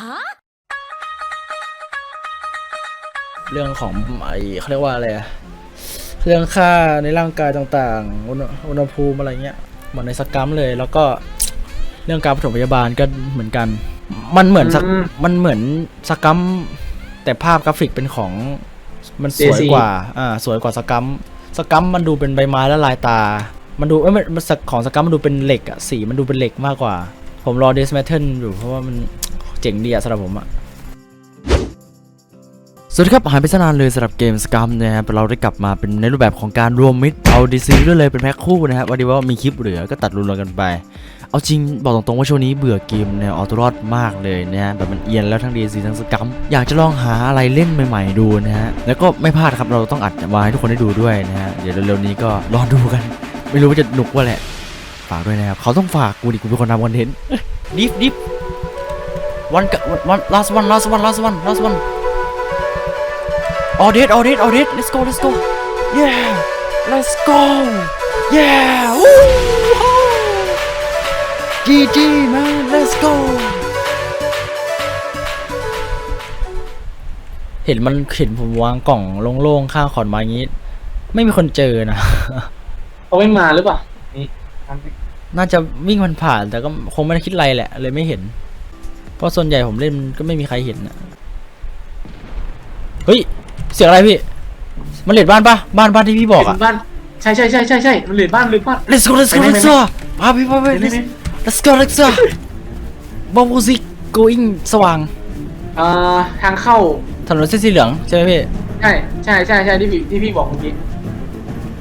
Huh? เรื่องของไอเขาเรียกว่าอะไรอะเรื่องค่าในร่างกายต่างๆ อุณหอุณหภูมิอะไรเงี้ยเหมือนในสกัมเลย แล้วก็เรื่องการปฐมพยาบาลก็เหมือนกัน มันเหมือนสกอืม มันเหมือนสกัมแต่ภาพกราฟิกเป็นของมันสวย JC กว่าอ่าสวยกว่าสกัมสกัมมันดูเป็นใบไม้และลายตา มันดูเอ้ยมันมันของสกัมมันดูเป็นเหล็กอะสีมันดูเป็นเหล็กมากกว่า ผมรอเดสแมทเทิลอยู่เพราะว่ามัน เจ๋งดีอะสำหรับผมอะสวัสดีครับหายไปนานเลยสำหรับเกมสกัมนะครับเราได้กลับมาเป็นในรูปแบบของการรวมมิตรเอาดีซีด้วยเลยเป็นแพ็คคู่นะครับวันนี้ว่ามีคลิปเหลือก็ตัดรวมๆกันไป เอาจริงบอกตรงๆว่าช่วงนี้เบื่อเกมแนวออโตรอดมากเลยนะฮะแบบมันเอียนแล้วทั้งดีซีทั้งสกัมอยากจะลองหาอะไรเล่นใหม่ๆดูนะฮะแล้วก็ไม่พลาดครับเราต้องอัดมาให้ทุกคนได้ดูด้วยนะฮะเดี๋ยวเร็วๆนี้ก็รอดูกัน ไม่รู้ว่าจะหนุกว่าแหละฝากด้วยนะครับเขาต้องฝากกูดิกูเป็นคนทำคอนเทนต์ดิฟดิฟ วันกับวัน last one last one last one last one All dead, all dead, all dead. Let's go, let's go. Yeah, let's go. Yeah. Woo! GG man, let's go. เห็นมันเห็นผมวางกล่องโล่งๆข้างขอนไม้งี้ ไม่มีคนเจอนะเขาไม่มาหรือเปล่านี่น่าจะวิ่งมันผ่านแต่ก็คงไม่ได้คิดอะไรแหละ เลยไม่เห็น เพราะส่วนใหญ่ผมเล่นก็ไม่มีใครเห็นนะเฮ้ย เสียงอะไรพี่ มันเลดบ้านปะบ้านบ้านที่พี่บอกอะเป็นบ้านใช่ใช่ใช่ใช่ใช่มันเหลือบ้านเหลือบ้าน Let's go let's go ไปไหน let's go มาพี่มาพี่ไปไหน let's let's go let's go บอมูซิก going สว่างเอ่อทางเข้าถนนเส้นสีเหลืองใช่ไหมพี่ ใช่ใช่ใช่ใช่ที่พี่ที่พี่บอกเมื่อกี้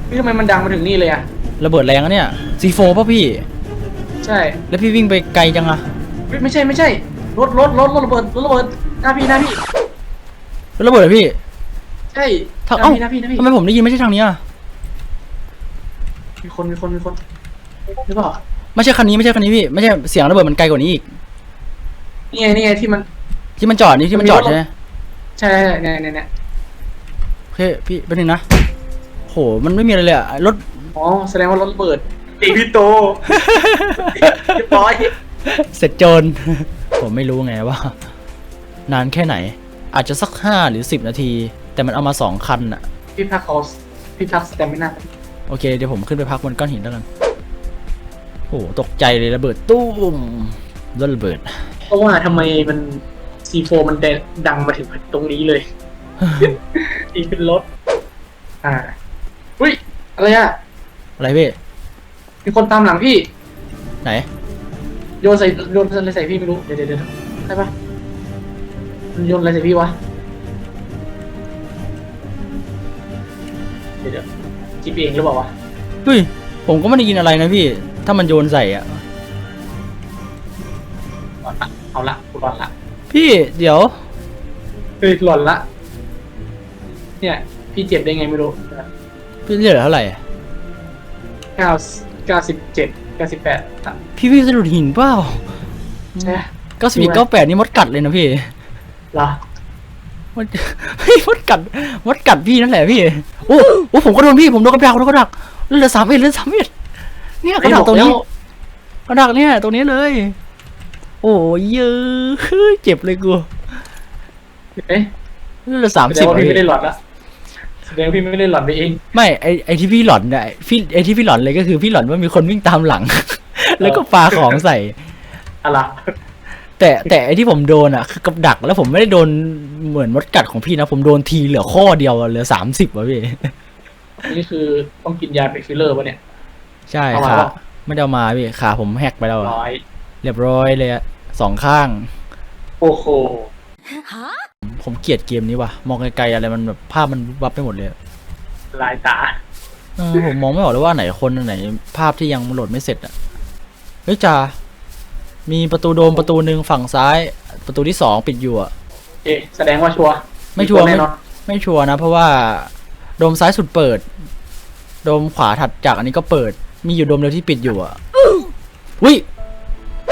พี่ทำไมมันดังมาถึงนี่เลยอะระเบิดแรงอะเนี่ย C4 ป่ะพี่ ใช่ แล้วพี่วิ่งไปไกลจังอะเฮ้ยไม่ใช่ไม่ใช่ รถรถรถรถระเบิดรถระเบิดหน้าพี่หน้าพี่แล้วระเบิดเหรอพี่ใช่ทางหเอ้าน้าพี่หน้าพี่หน้าพี่ทำไมผมได้ยินไม่ใช่ทางนี้อะมีคนมีคนมีคนหรือเปล่าไม่ใช่คันนี้ไม่ใช่คันนี้พี่ไม่ใช่เสียงระเบิดมันไกลกว่านี้อีกนี่ไงนี่ไงที่มัน ที่มันจอดนี่ที่มันจอดมันมีรถใช่ไหมใช่ใช่ใช่เนี่ยเนี่ยเนี่ยโอเคพี่แป๊บนึงนะโหมันไม่มีอะไรเลยอะรถอ๋อแสดงว่ารถระเบิดตีพี่โตเรียบร้อย เสร็จโจร ผมไม่รู้ไงว่า นานแค่ไหน อาจจะสักห้าหรือสิบนาที แต่มันเอามาสองคันอะพี่พักเขาพี่พักสแตมิน่าโอเคเดี๋ยวผมขึ้นไปพักบนก้อนหินแล้วกันโอ้โหตกใจเลยระเบิดตุ้มรถระเบิด เพราะว่าทำไมมัน C4 มันแดดังมาถึงตรงนี้เลยอีกเป็นรถ อ่าอุ้ยอะไรอะอะไรพี่มีคนตามหลังพี่ ไหน โยนใส่โยนอะไรใส่พี่ไม่รู้ เดี๋ยวเดี๋ยวเดี๋ยวใช่ปะมันโยนอะไรใส่พี่วะ เดี๋ยวเดี๋ยวคิดเองหรือเปล่าวะ เฮ้ย ผมก็ไม่ได้ยินอะไรนะพี่ ถ้ามันโยนใส่อะหลอนละเอาละกูหลอนละ พี่เดี๋ยว เฮ้ยหลอนละ เนี่ย พี่เจ็บได้ไงไม่รู้พี่เหลือเท่าไหร่เก้าเก้าสิบเจ็ด เก้าสิบแปดพี่วิ่งสะดุดหินเปล่าใช่ไหมเก้าสิบเก้าแปดนี่มดกัดเลยนะพี่เหรอมดพี่มดกัดมดกัดพี่นั่นแหละพี่โอ้โอ้ผมก็โดนพี่ผมโดนกระดักโดนกระดักเหลือสามเอ็ดเหลือสามเอ็ดเนี่ยกระดักตรงนี้กระดักเนี่ยตรงนี้เลย โอ้ยเยอะเจ็บเลยกูเอ๊ะเหลือสามแสดสิงบว่าพี่ไม่ได้หลอนละ แสดงว่าพี่ไม่ได้หลอนไปเอง ไม่ไอไอที่พี่หลอนเนี่ยพี่ไอที่พี่หลอนเลยก็คือพี่หลอนว่ามีคนวิ่งตามหลัง แล้วก็ปาของใส่อะไรแต่แต่ไอที่ผมโดนอะคือกับดักแล้วผมไม่ได้โดนเหมือนมดกัดของพี่นะผมโดนทีเหลือข้อเดียวอะเหลือสามสิบวะพี่นี่คือต้องกินยาเปกฟิลเลอร์ปะเนี่ย ใช่เอามาขาเปล่าไม่ได้เอามาพี่ขาผมแหกไปแล้วอะร้อยเรียบร้อยเลยอะสองข้าง โอ้โห Huh? ผมเกลียดเกมนี้ว่ะมองไกลๆอะไรมันแบบภาพมันวับไปหมดเลยอะลายตาเออผมมองไม่ออกเลยว่าไหนคนอันไหน ภาพที่ยังโหลดไม่เสร็จอะเฮ้ยจ่ามีประตูโดมประตูหนึ่งฝั่งซ้าย ประตูที่สองปิดอยู่อะโอเคแสดงว่าชัวร์ไม่ชัวร์แน่นอนไม่ชัวร์นะ เพราะว่าโดมซ้ายสุดเปิด โดมขวาถัดจากอันนี้ก็เปิด มีอยู่โดมเดียวที่ปิดอยู่อะวิ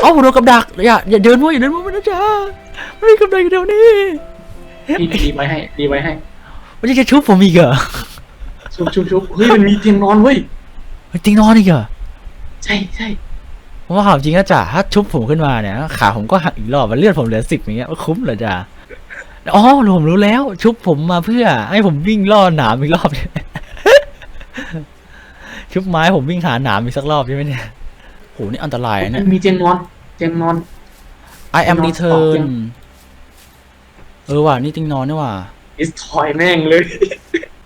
เอ้าโดนกับดักอย่าอย่าเดินมั่วอย่าเดินมั่วนะจ๊ะไม่มีกับดักอยู่เดี๋ยวนี้ พี่ดีไว้ให้ดีไว้ให้มันจะชุบผมอีกเหรอชุบชุบชุบเฮ้ยมันมีเตียงนอนเว้ยเฮ้ยจริงนอนอีกเหรอใช่ใช่โผมว่าข่าวจริงนะจ่าถ้าชุบผมขึ้นมาเนี่ยขาผมก็หักอีกรอบมันเลือดผมเหลือสิบอย่างเงี้ยว่าคุ้มเหรอจ่าอ๋อผมรู้แล้ว ชุบผมมาเพื่อ ให้ผมวิ่งล่อหนามอีกรอบชุบไม้ผมวิ่งหาหนามอีกสักรอบใช่ไหมเนี่ยโหนี่อันตรายนะเนี่ยมีเจงนอน เจงนอน I am นอน return เออว่ะนี่ติงนอนนี่ว่ะดิสทอยแม่งเลย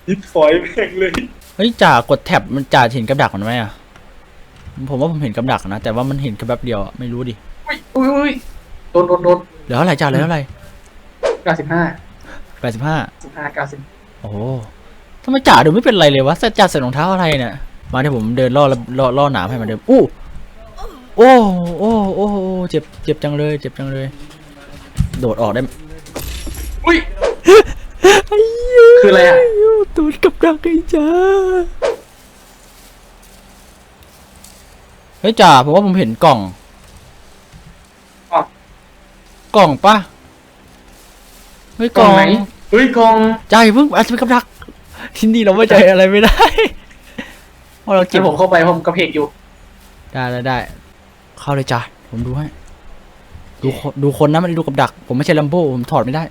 ดิสทอยแม่งเลย เฮ้ยจ่ากดแท็บมันจ่าเห็นกับดักมันไหมอะ ผมว่าผมเห็นกับดักนะ แต่ว่ามันเห็นแค่แป๊บเดียวอะไม่รู้ดิอุ้ยอุ้ยอุ้ยโดนโดนโดนเหลือเท่าไหร่จ่าเหลือเท่าไหร่เก้าสิบห้าแปดสิบห้าสิบห้าเก้าสิบโอ้โหทำไมจ่าดูไม่เป็นไรเลยวะจ่าใส่รองเท้าอะไรเนี่ยมาที่ผมเดินล่อล่อล่อหนามให้มันเดินอู้โอ้โอ้โอ้โอ้เจ็บเจ็บจังเลย เจ็บจังเลย โดดออกได้ ไหมอุ้ยคืออะไรอะโดดกับดักไอ้จ่าเฮ้ยจ่าผมว่าผมเห็นกล่องอ๋อกล่องปะเฮ้ยกกล่ล่อองงไหนเฮ้ยกล่องใจเพิ่งอาจจะเป็นกับดักที่นี่เราไม่ใจอะไรไม่ได้เพราะเราเก็เดี๋บยวผมเข้าไปผมกระเพกอยู่ ได้ได้ได้ เข้าเลยจ้ะผมดูให้ ดูคนดูคนนะไม่ได้ดูกับดัก ผมไม่ใช่ลัมโบ้ผมถอดไม่ได้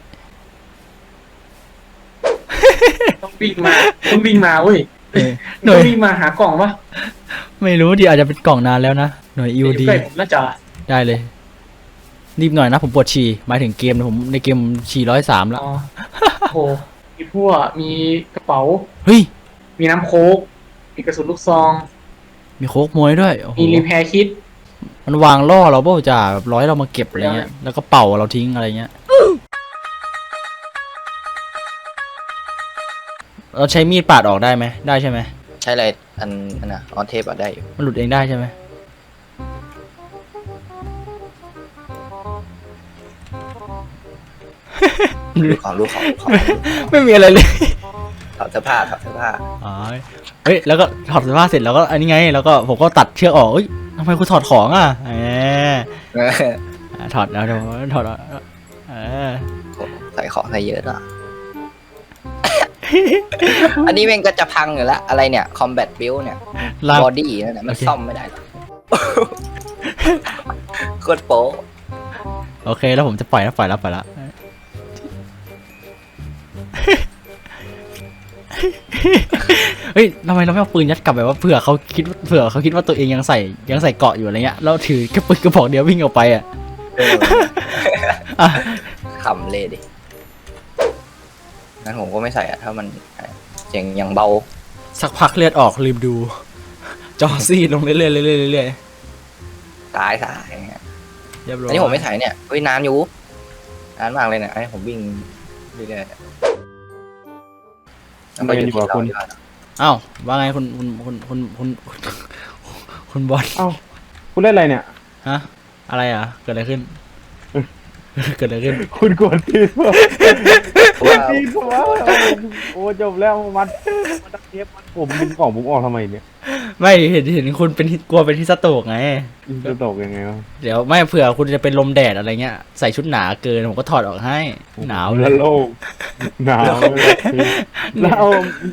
ต้อง วิ่งมาต้องวิ่งมาเว้ยเออหน่ต้วอยงวิ่งมาหากล่องปะไม่รู้ดิอาจจะเป็นกล่องนานแล้วนะ หน่วยอยู่ EOD ใกล้ผมน่าจะได้เลย รีบหน่อยนะ ผมปวดฉี่หมายถึงเกมนะผมในเกมฉี่ร้อยสามแล้ว อ๋อโอ้โหมีพวกมีกระเป๋า เฮ้ย มีน้ำโค้กมีกระสุนลูกซอง มีโคกมวยด้วย โอ้โห มีรีแพร์คิด มันวางล่อเราเปล่าจ่าแบบร้อยเรามาเก็บอะไรเงี้ย แล้วก็เป่าเราทิ้งอะไรเงี้ย เราใช้มีดปาดออกได้ไหมได้ใช่ไหมใช่เลยอันอันน่ะออนเทปอะได้อยู่มันหลุดเองได้ใช่ไหมลูกของลูกของลูกของไม่มีอะไรเลยถอดเสื้อผ้าถอดเสื้อผ้าอ๋อเฮ้ยแล้วก็ถอดเสื้อผ้าเสร็จแล้วก็อันนี้ไง แล้วก็ผมก็ตัดเชือกออกเอ้ยทำไมคุณถอดของอะแหมอะถอดแล้วเดี๋ยวถอดแล้วเออใส่ของใส่เยอะอะ อันนี้แม่งก็จะพังอยู่แล้ว อะไรเนี่ย combat build เนี่ยลากบอดี้นั่นแหละมันโอเค ซ่อมไม่ได้หรอกโคตรโป๊ะโอเค แล้วผมจะปล่อยแล้วปล่อยแล้วปล่อยแล้ว เฮ้ยทำไมเราไม่เอาปืนยัดกลับแบบว่าเผื่อเขาคิดว่าเผื่อเขาคิดว่าตัวเองยังใส่ยังใส่เกราะอยู่อะไรเงี้ยแล้วถือแค่ปืนกระบอกเดียววิ่งออกไปอะเอออะขำเลยดิ งั้นผมก็ไม่ใส่อะถ้ามันเสียงยังเบา สักพักเลือดออกลืมดู จอซีดลงเรื่อยๆเรื่อยๆเรื่อยตายตายอย่างเงี้ยๆเรียบร้อยอันนี้ผมไม่ใส่เนี่ยเฮ้ยนานอยู่นานมากเลยเนี่ยไอ้ผมวิ่งเรื่อยๆแล้วก็อยู่ที่เราดีกว่าอ้าวว่าไงคุณคุณคุณคุณคุณคุณบอลเอ้าคุณเล่นอะไรเนี่ย ฮะ อะไรอะ เกิดอะไรขึ้น เกิดอะไรขึ้น คุณกดทีว่า ว่าทีว่าโอ้จบแล้วมันมันตัดเทปมันผมดึงกล่องผมออกทำไมเนี่ยไม่เห็นเห็นคุณเป็นกลัวเป็นที่สโตรกไงมันจะตกยังไงวะเดี๋ยวไม่เผื่อคุณจะเป็นลมแดดอะไรเงี้ยใส่ชุดหนาเกินผมก็ถอดออกให้ หนาวเลแล้ยวโลกหนาวเลยแล้วเอา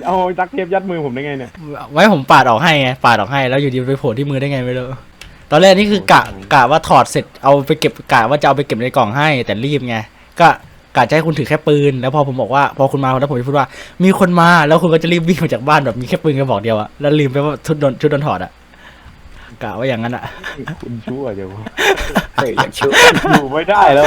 เอาตักเทปยัดมือผมได้ไงเนี่ย ไว้ผมปาดออกให้ไงปาดออกให้แล้วอยู่ดีไปโผล่ที่มือได้ไงไม่รู้ตอนแรกนี่คือกะกะว่าถอดเสร็จเอาไปเก็บกะว่าจะเอาไปเก็บในกล่องให้แต่รีบไงก็ กะจะให้คุณถือแค่ปืน แล้วพอผมบอกว่าพอคุณมาแล้วผมจะพูดว่า มีคนมาแล้วคุณก็จะรีบวิ่งออกจากบ้านแบบมีแค่ปืนกระบอกเดียวอะแล้วลืมไปว่าชุดโดนชุดโดนถอดอะกะว่าอย่างนั้นอะคุณชั่วจังวะเฮ้ยอยากช่วยอยู่ไม่ได้แล้ว